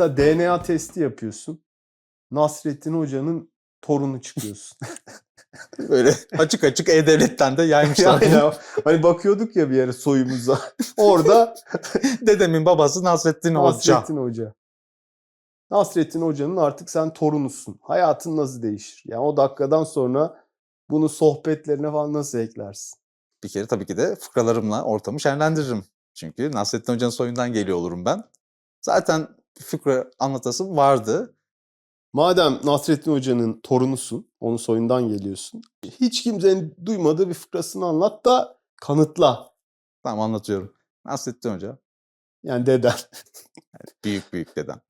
Mesela DNA testi yapıyorsun. Nasrettin Hoca'nın torunu çıkıyorsun. Böyle açık açık E-Devlet'ten de yaymışlar. yani ya, hani bakıyorduk ya bir yere soyumuza. Orada Dedemin babası Nasrettin Hoca. Nasrettin Hoca. Nasrettin Hoca'nın artık sen torunusun. Hayatın nasıl değişir? Yani o dakikadan sonra bunu sohbetlerine falan nasıl eklersin? Bir kere tabii ki de fıkralarımla ortamı şenlendiririm. Çünkü Nasrettin Hoca'nın soyundan geliyor olurum ben. Zaten fıkra anlatasım vardı. Madem Nasrettin Hoca'nın torunusun, onun soyundan geliyorsun. Hiç kimsenin duymadığı bir fıkrasını anlat da kanıtla. Tamam anlatıyorum. Nasrettin Hoca Yani deden. büyük büyük dedem.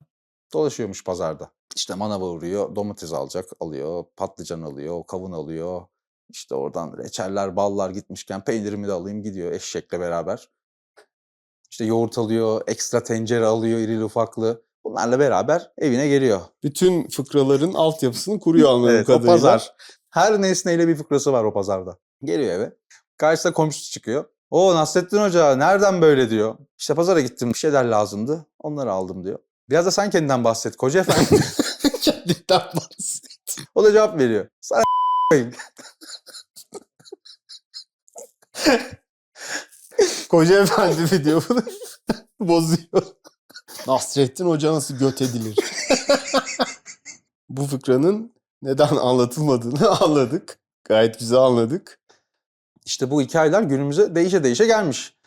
Dolaşıyormuş pazarda. İşte manava uğruyor, domates alacak, alıyor, patlıcan alıyor, kavun alıyor. İşte oradan reçeller, ballar gitmişken peynirimi de alayım gidiyor eşekle beraber. İşte yoğurt alıyor, ekstra tencere alıyor irili ufaklı. Bunlarla beraber evine geliyor. Bütün fıkraların altyapısını kuruyor anladığım Evet, o kadarıyla. pazar. Her nesneyle bir fıkrası var o pazarda. Geliyor eve. Karşısına komşusu çıkıyor. O Nasrettin Hoca nereden böyle diyor. İşte pazara gittim bir şeyler lazımdı. Onları aldım diyor. Biraz da sen kendinden bahset koca efendi. Kendinden bahset. o da cevap veriyor. Sana koyayım. Koca efendi mi diyor bunu? Bozuyor. Nasrettin Hoca nasıl göt edilir? Bu fıkranın neden anlatılmadığını anladık. Gayet güzel anladık. İşte bu hikayeler günümüze değişe değişe gelmiş.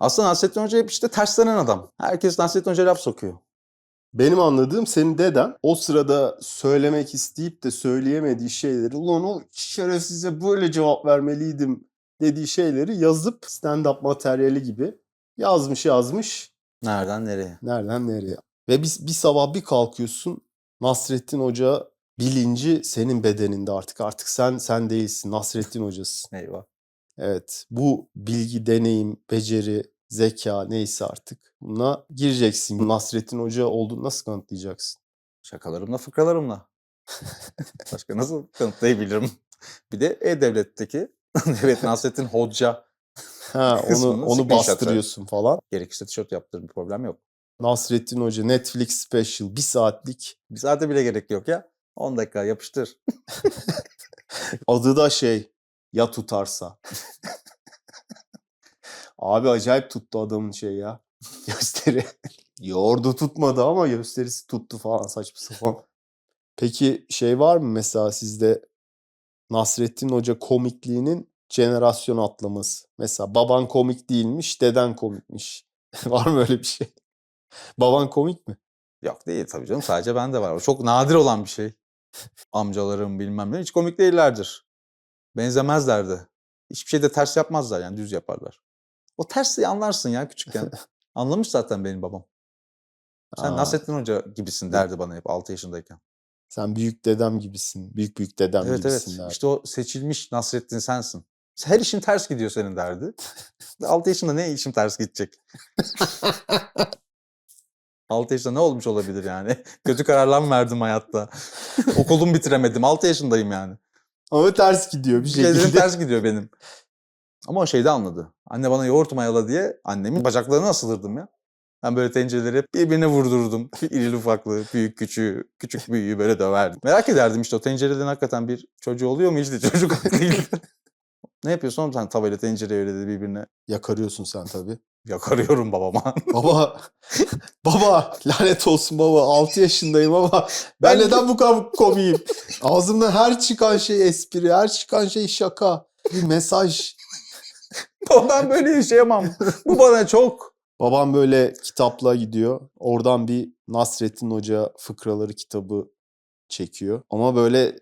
Aslında Nasrettin Hoca hep işte terslenen adam. Herkes Nasrettin Hoca laf sokuyor. Benim anladığım senin deden o sırada söylemek isteyip de söyleyemediği şeyleri ulan o şerefsize böyle cevap vermeliydim dediği şeyleri yazıp stand-up materyali gibi yazmış yazmış. Nereden nereye? Nereden nereye? Ve biz bir sabah bir kalkıyorsun Nasrettin Hoca bilinci senin bedeninde artık. Artık sen sen değilsin. Nasrettin Hocasın. Eyvah. Evet. Bu bilgi, deneyim, beceri, zeka neyse artık. Buna gireceksin. Nasrettin Hoca olduğunu nasıl kanıtlayacaksın? Şakalarımla, fıkralarımla. Başka nasıl kanıtlayabilirim? Bir de E-Devlet'teki evet Nasrettin Hoca Ha onu onu bastırıyorsun falan. gerekirse tişört yaptırır bir problem yok. Nasrettin Hoca Netflix special bir saatlik. Bir saate bile gerek yok ya. 10 dakika yapıştır. Adı da şey ya tutarsa. Abi acayip tuttu adamın şey ya. Gösteri. Yoğurdu tutmadı ama gösterisi tuttu falan saçma sapan. Peki şey var mı mesela sizde Nasrettin Hoca komikliğinin jenerasyon atlaması? Mesela baban komik değilmiş, deden komikmiş. var mı öyle bir şey? Baban komik mi? Yok değil tabii canım. Sadece bende var. O çok nadir olan bir şey. Amcalarım bilmem ne hiç komik değillerdir. Benzemezlerdi. Hiçbir şeyde ters yapmazlar yani düz yaparlar. O tersi anlarsın ya küçükken. Anlamış zaten benim babam. Sen Aa. Nasrettin Hoca gibisin derdi bana hep 6 yaşındayken. Sen büyük dedem gibisin. Büyük büyük dedem Evet evet. gibisin derdi. İşte o seçilmiş Nasrettin sensin. Her işin ters gidiyor senin derdi. 6 yaşında ne işim ters gidecek? 6 yaşında ne olmuş olabilir yani? Kötü kararlar mı verdim hayatta? Okulumu bitiremedim. 6 yaşındayım yani. Ama ters gidiyor bir Bir şeylerim şekilde. ters gidiyor benim. Ama o şeyde anladı. Anne bana yoğurt mayala diye annemin bacaklarını asılırdım ya. Ben böyle tencereleri birbirine vurdururdum. İrili ufaklı, büyük küçüğü, küçük büyüğü böyle döverdim. Merak ederdim işte o tencereden hakikaten bir çocuğu oluyor mu? İşte çocuk değil. ne yapıyorsun oğlum sen tavayla tencereyi öyle de birbirine Yakarıyorsun sen tabii. yakarıyorum babama. Baba, baba lanet olsun baba 6 yaşındayım ama ben Ben- neden bu kadar komiyim? Ağzımdan her çıkan şey espri, her çıkan şey şaka. Bir mesaj. Ben böyle yaşayamam. Bu bana çok. Babam böyle kitapla gidiyor. Oradan bir Nasrettin Hoca fıkraları kitabı çekiyor. Ama böyle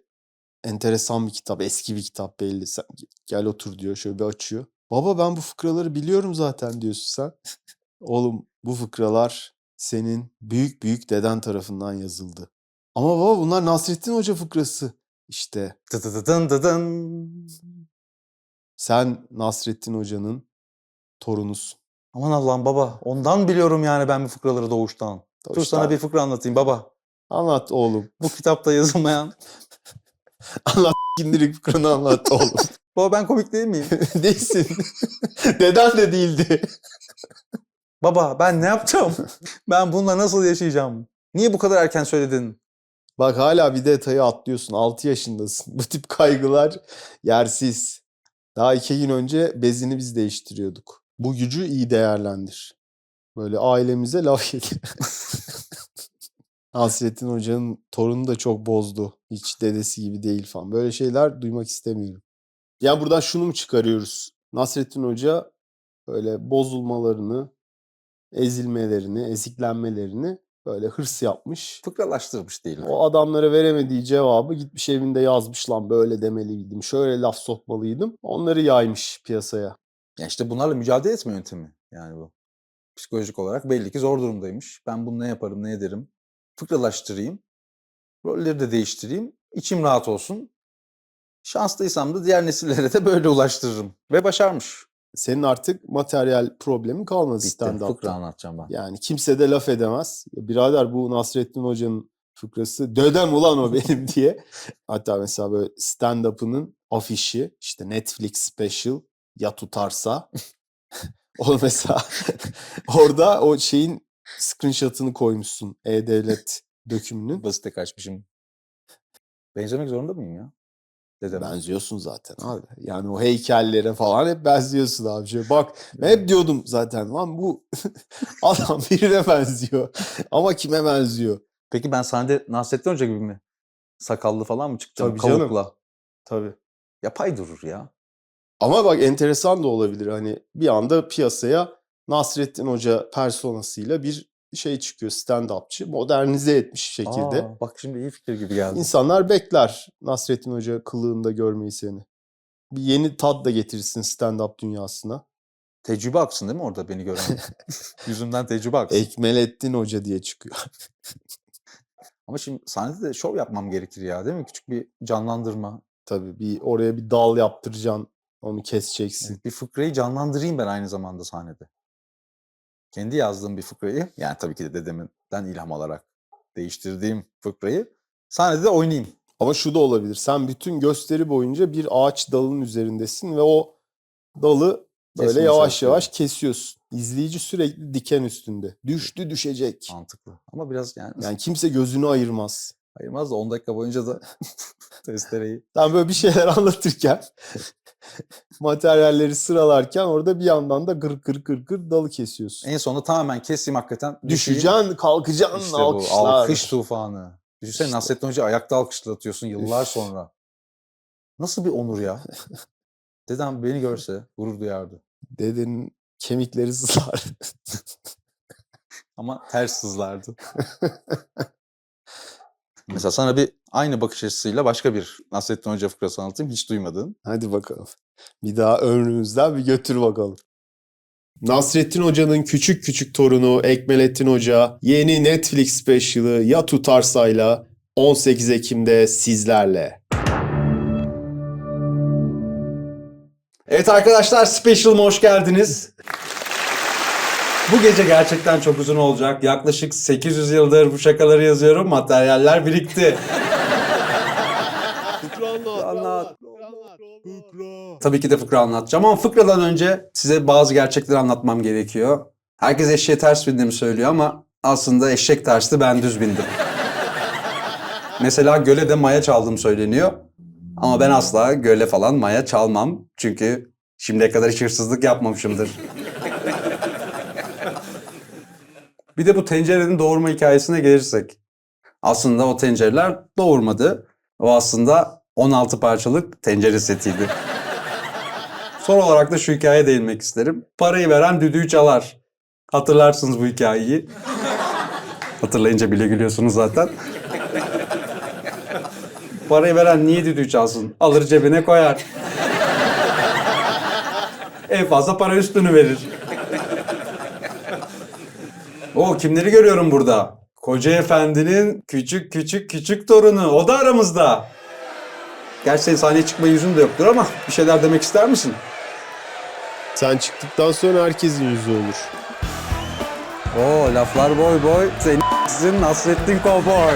enteresan bir kitap, eski bir kitap belli. Sen gel otur diyor, şöyle bir açıyor. Baba ben bu fıkraları biliyorum zaten diyorsun sen. Oğlum bu fıkralar senin büyük büyük deden tarafından yazıldı. Ama baba bunlar Nasrettin Hoca fıkrası. İşte sen Nasrettin Hoca'nın torunusun. Aman Allah'ım baba. Ondan biliyorum yani ben bu fıkraları doğuştan. Dur İşte sana bir fıkra anlatayım baba. Anlat oğlum. Bu kitapta yazılmayan. Anlat kindirik fıkranı anlat oğlum. Baba ben komik değil miyim? Değilsin. Deden de değildi. Baba ben ne yapacağım? Ben bununla nasıl yaşayacağım? Niye bu kadar erken söyledin? Bak hala bir detayı atlıyorsun. 6 yaşındasın. Bu tip kaygılar yersiz. Daha iki gün önce bezini biz değiştiriyorduk. Bu gücü iyi değerlendir. Böyle ailemize laf yedi. Nasrettin Hoca'nın torunu da çok bozdu. Hiç dedesi gibi değil falan. Böyle şeyler duymak istemiyorum. Ya buradan şunu mu çıkarıyoruz? Nasrettin Hoca böyle bozulmalarını, ezilmelerini, eziklenmelerini böyle hırs yapmış. Fıkralaştırmış değil. O adamlara veremediği cevabı gitmiş evinde yazmış lan böyle demeliydim, şöyle laf sokmalıydım. Onları yaymış piyasaya. Ya işte bunlarla mücadele etme yöntemi yani bu. Psikolojik olarak belli ki zor durumdaymış. Ben bunu ne yaparım, ne ederim? Fıkralaştırayım. Rolleri de değiştireyim. içim rahat olsun. Şanslıysam da diğer nesillere de böyle ulaştırırım. Ve başarmış. Senin artık materyal problemin kalmadı Bitti. stand-up'ta. Fıkra anlatacağım ben. Yani kimse de laf edemez. Birader bu Nasrettin Hoca'nın fıkrası dödem ulan o benim diye. Hatta mesela böyle stand-up'ının afişi işte Netflix special ya tutarsa. o mesela orada o şeyin screenshot'ını koymuşsun E-Devlet dökümünün. Basite kaçmışım. Benzemek zorunda mıyım ya? Dedem. Benziyorsun zaten abi. Yani o heykellere falan hep benziyorsun abi. Şöyle bak ben hep diyordum zaten lan bu adam birine benziyor. Ama kime benziyor? Peki ben sahnede Nasrettin Hoca gibi mi? Sakallı falan mı çıkacağım? Tabii canım. Kavukla. Tabii. Yapay durur ya. Ama bak enteresan da olabilir. Hani bir anda piyasaya Nasrettin Hoca personasıyla bir şey çıkıyor stand-upçı. Modernize etmiş şekilde. Aa, bak şimdi iyi fikir gibi geldi. İnsanlar bekler Nasrettin Hoca kılığında görmeyi seni. Bir yeni tat da getirirsin stand-up dünyasına. Tecrübe aksın değil mi orada beni gören? Yüzümden tecrübe aksın. Ekmelettin Hoca diye çıkıyor. Ama şimdi sahnede de şov yapmam gerekir ya değil mi? Küçük bir canlandırma. Tabii bir oraya bir dal yaptıracaksın. Onu keseceksin. Bir fıkrayı canlandırayım ben aynı zamanda sahnede. Kendi yazdığım bir fıkrayı, yani tabii ki de dedemden ilham alarak değiştirdiğim fıkrayı sahnede de oynayayım. Ama şu da olabilir. Sen bütün gösteri boyunca bir ağaç dalının üzerindesin ve o dalı böyle Kesmeye yavaş yavaş kesiyorsun. İzleyici sürekli diken üstünde. Düştü düşecek. Mantıklı. Ama biraz yani, Yani kimse gözünü ayırmaz. Ayırmaz da 10 dakika boyunca da testereyi. Sen böyle bir şeyler anlatırken materyalleri sıralarken orada bir yandan da gır gır gır gır dalı kesiyorsun. En sonunda tamamen keseyim hakikaten. Düşeceksin, kalkacaksın, İşte bu alkışlar. alkış tufanı. Düşünsene İşte. Nasrettin Hoca ayakta alkışlatıyorsun yıllar Üf. sonra. Nasıl bir onur ya? Dedem beni görse gurur duyardı. Dedenin kemikleri sızlar. Ama ters sızlardı. Mesela sana bir aynı bakış açısıyla başka bir Nasrettin Hoca fıkrası anlatayım. Hiç duymadığın. Hadi bakalım. Bir daha ömrümüzden bir götür bakalım. Nasrettin Hoca'nın küçük küçük torunu Ekmelettin Hoca yeni Netflix special'ı Ya Tutarsa'yla 18 Ekim'de sizlerle. Evet arkadaşlar Special'ıma hoş geldiniz. Bu gece gerçekten çok uzun olacak. Yaklaşık 800 yıldır bu şakaları yazıyorum. Materyaller birikti. Anlat. Tabii ki de fıkra anlatacağım ama fıkradan önce size bazı gerçekleri anlatmam gerekiyor. Herkes eşeğe ters bindiğimi söylüyor ama aslında eşek tersti ben düz bindim. Mesela göle de maya çaldım söyleniyor. Ama ben asla göle falan maya çalmam. Çünkü şimdiye kadar hiç hırsızlık yapmamışımdır. Bir de bu tencerenin doğurma hikayesine gelirsek. Aslında o tencereler doğurmadı. O aslında 16 parçalık tencere setiydi. Son olarak da şu hikayeye değinmek isterim. Parayı veren düdüğü çalar. Hatırlarsınız bu hikayeyi. Hatırlayınca bile gülüyorsunuz zaten. Parayı veren niye düdüğü çalsın? Alır cebine koyar. en fazla para üstünü verir. O kimleri görüyorum burada? Koca efendinin küçük küçük küçük torunu. O da aramızda. Gerçi senin sahneye çıkma yüzün de yoktur ama bir şeyler demek ister misin? Sen çıktıktan sonra herkesin yüzü olur. Oo laflar boy boy. Senin Nasrettin Kovboy.